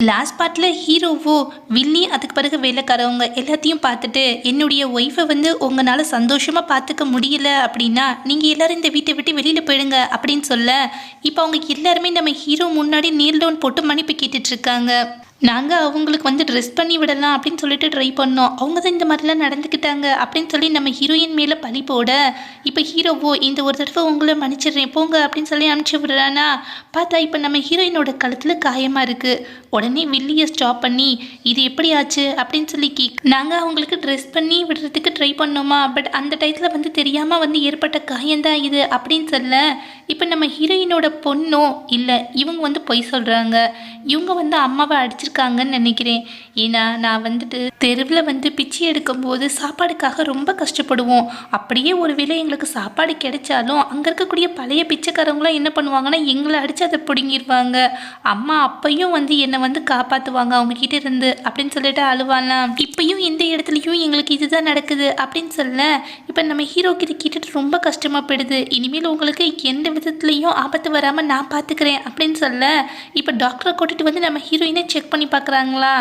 Last பார்ட்டில் ஹீரோவோ வில்லி அதுக்கு பிறகு வேலைக்காரவங்க எல்லாத்தையும் பார்த்துட்டு என்னுடைய ஒய்ஃபை வந்து உங்களால் சந்தோஷமாக பார்த்துக்க முடியல அப்படின்னா நீங்கள் எல்லோரும் இந்த வீட்டை விட்டு வெளியில் போயிடுங்க அப்படின்னு சொல்ல இப்போ அவங்க எல்லாருமே நம்ம ஹீரோ முன்னாடி நீல் டவுன் போட்டு மன்னிப்பு கேட்டுட்ருக்காங்க நாங்கள் அவங்களுக்கு வந்து ட்ரெஸ் பண்ணி விடலாம் அப்படின்னு சொல்லிட்டு ட்ரை பண்ணோம். அவங்க தான் இந்த மாதிரிலாம் நடந்துக்கிட்டாங்க அப்படின்னு சொல்லி நம்ம ஹீரோயின் மேலே பழி போட இப்போ ஹீரோவோ இந்த ஒரு தடவை உங்களை மன்னிச்சிடுறேன் போங்க அப்படின்னு சொல்லி அனுப்பிச்சி விடுறானா? பார்த்தா இப்போ நம்ம ஹீரோயினோட கழுத்தில் காயமாக இருக்குது உடனே வில்லியை ஸ்டாப் பண்ணி இது எப்படி ஆச்சு? அப்படின்னு சொல்லி கேக் நாங்கள் அவங்களுக்கு ட்ரெஸ் பண்ணி விடுறதுக்கு ட்ரை பண்ணோமா? பட் அந்த டயத்தில் வந்து தெரியாமல் வந்து ஏற்பட்ட காயம்தான் இது அப்படின்னு சொல்ல இப்போ நம்ம ஹீரோயினோட பொண்ணோ இல்லை இவங்க வந்து பொய் சொல்கிறாங்க இவங்க வந்து அம்மாவை அடிச்சிருக்காங்கன்னு நினைக்கிறேன். ஏன்னா நான் வந்துட்டு தெருவில் வந்து பிச்சை எடுக்கும்போது சாப்பாடுக்காக ரொம்ப கஷ்டப்படுவோம். அப்படியே ஒருவேளை எங்களுக்கு சாப்பாடு கிடைச்சாலும் அங்கே இருக்கக்கூடிய பழைய பிச்சைக்காரவங்களாம் என்ன பண்ணுவாங்கன்னா எங்களை அடித்து அதை பிடுங்கிடுவாங்க அம்மா அப்பையும் வந்து என்னை வந்து காப்பாற்றுவாங்க அவங்கக்கிட்ட இருந்து அப்படின்னு சொல்லிட்டு அழுவாலாம் இப்பையும் இந்த இடத்துலையும் எங்களுக்கு இதுதான் நடக்குது அப்படின்னு சொல்ல இப்போ நம்ம ஹீரோக்கு இது கேட்டுட்டு ரொம்ப கஷ்டமாக போயிடுது. இனிமேல் உங்களுக்கு எந்த விதத்துலையும் ஆபத்து வராமல் நான் பார்த்துக்கிறேன் அப்படின்னு சொல்ல இப்போ டாக்டரை கூட்டிட்டு வந்து நம்ம ஹீரோயினை செக் பண்ணி பார்க்குறாங்களா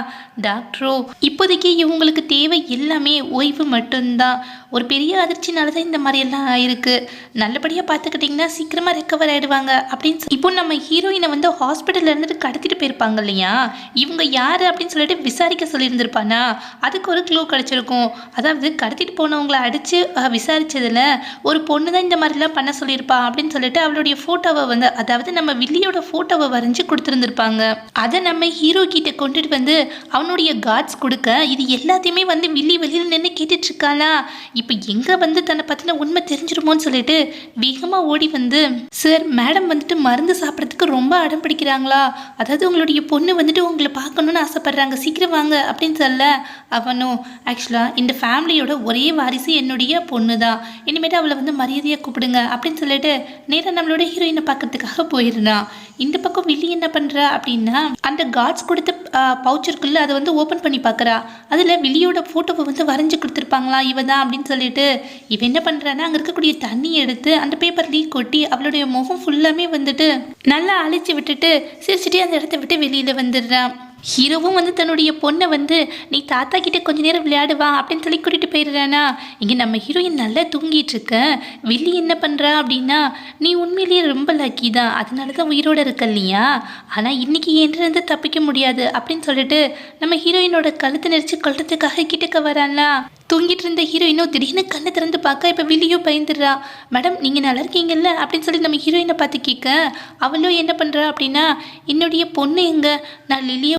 டாக்டரோ இப்போதைக்கு இவங்களுக்கு தேவை எல்லாமே ஓய்வு மட்டும்தான். ஒரு பெரிய அதிர்ச்சினால தான் இந்த மாதிரி எல்லாம் ஆயிருக்கு. நல்லபடியாக பார்த்துக்கிட்டிங்கன்னா சீக்கிரமாக ரெக்கவர் ஆகிடுவாங்க அப்படின்னு இப்போ நம்ம ஹீரோயினை வந்து ஹாஸ்பிட்டலில் இருந்துட்டு கடத்திட்டு போயிருப்பாங்க இல்லையா? இவங்க யார் அப்படின்னு சொல்லிட்டு விசாரிக்க சொல்லியிருந்திருப்பானா? அதுக்கு ஒரு க்ளூ கிடச்சிருக்கும். அதாவது கடத்திட்டு போனவங்களை அடித்து விசாரித்ததில் ஒரு பொண்ணு தான் இந்த மாதிரிலாம் பண்ண சொல்லியிருப்பா அப்படின்னு சொல்லிட்டு அவளுடைய ஃபோட்டோவை வந்து அதாவது நம்ம வில்லியோட ஃபோட்டோவை வரைஞ்சி கொடுத்துருந்துருப்பாங்க. அதை நம்ம ஹீரோ கிட்ட கொண்டுட்டு வந்து அவனுடைய கார்ட்ஸ் கொடுக்க இது எல்லாத்தையுமே வந்து வில்லி வெளியில் நின்று கேட்டுட்டு இருக்காளா இப்போ எங்கே வந்து தன்னை பற்றின உண்மை தெரிஞ்சிருமோன்னு சொல்லிட்டு வேகமாக ஓடி வந்து சார் மேடம் வந்துட்டு மருந்து சாப்பிட்றதுக்கு ரொம்ப அடம் பிடிக்கிறாங்களா? அதாவது உங்களுடைய பொண்ணு வந்துட்டு உங்களை பார்க்கணுன்னு ஆசைப்பட்றாங்க. சீக்கிரம் வாங்க அப்படின்னு சொல்ல அவனும். ஆக்சுவலாக இந்த ஃபேமிலியோட ஒரே வாரிசு என்னுடைய பொண்ணு தான் இனிமேட்டு அவளை வந்து மரியாதையாக கூப்பிடுங்க அப்படின்னு சொல்லிட்டு நேராக நம்மளோட ஹீரோயினை பார்க்கறதுக்காக போயிருந்தான் இந்த பக்கம் வில்லி என்ன பண்ணுறா அப்படின்னா அந்த கார்ட்ஸ் கொடுத்த பவுச்சருக்குள்ளே அதை வந்து ஓப்பன் பண்ணி பார்க்குறா. அதில் வில்லியோட ஃபோட்டோவை வந்து வரைஞ்சி கொடுத்துருப்பாங்களா இவ தான் அப்படின்னு சொல்லிட்டு இவன் என்ன பண்ணுறான்னா அங்கே இருக்கக்கூடிய தண்ணி எடுத்து அந்த பேப்பர்லேயே கொட்டி அவளுடைய முகம் ஃபுல்லாமே வந்துட்டு நல்லா அழிச்சு விட்டுட்டு சிரிச்சிட்டே அந்த இடத்த விட்டு வெளியில் வந்துடுறான் ஹீரோவும் வந்து தன்னுடைய பொண்ணை வந்து நீ தாத்தா கிட்டே கொஞ்ச நேரம் விளையாடுவா அப்படின்னு சொல்லி கூட்டிகிட்டு போயிடுறானா. இங்கே நம்ம ஹீரோயின் நல்லா தூங்கிட்டு இருக்க. வில்லி என்ன பண்ணுறா அப்படின்னா நீ உண்மையிலேயே ரொம்ப லக்கி தான். அதனால தான் உயிரோட இருக்க இல்லையா? ஆனால் இன்னைக்கு என்கிட்ட தப்பிக்க முடியாது அப்படின்னு சொல்லிட்டு நம்ம ஹீரோயினோட கழுத்தை நெரிச்சு கொள்றதுக்காக கிட்டக்க வரானா. தூங்கிட்டு இருந்த ஹீரோயினோ திடீர்னு கண்ணை திறந்து பார்க்க இப்போ வில்லியோ பயந்துடுறா. மேடம் நீங்கள் நல்லா இருக்கீங்கல்ல? அப்படின்னு சொல்லி நம்ம ஹீரோயினை பார்த்து கேட்க அவளும் என்ன பண்ணுறா அப்படின்னா என்னுடைய பொண்ணு எங்கே? நான் லிலியோ